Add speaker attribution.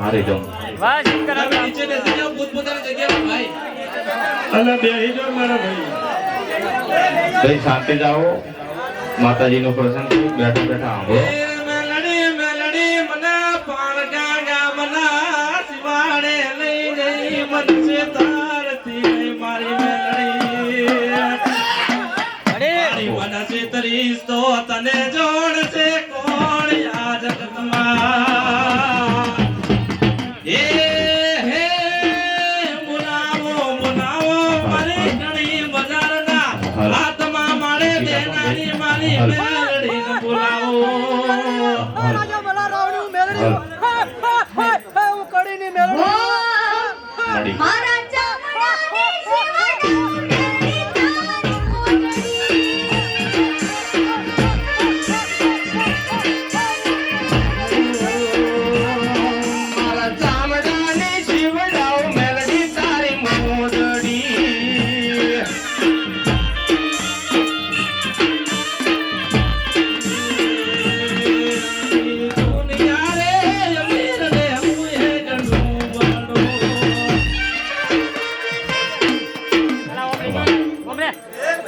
Speaker 1: હારી જાઉં નીચે બેસી જાઓ પોતપોતાની જગ્યાએ ભાઈ અલ્લા બેહી જાઓ મારા ભાઈ.
Speaker 2: ભાઈ શાંતિ જાઓ. માતાજીનો પ્રસંગ બેઠા બેઠા
Speaker 1: આંબો. તને જોડશે કોણ આ જગતમાં હાથમાં મારે દેનારી મારી મેલડીને બોલાવો
Speaker 3: રાજા ભલા રાવણું મેળવી. હે, હે, હે, હે, હું કડીની મેળવી.
Speaker 4: મારા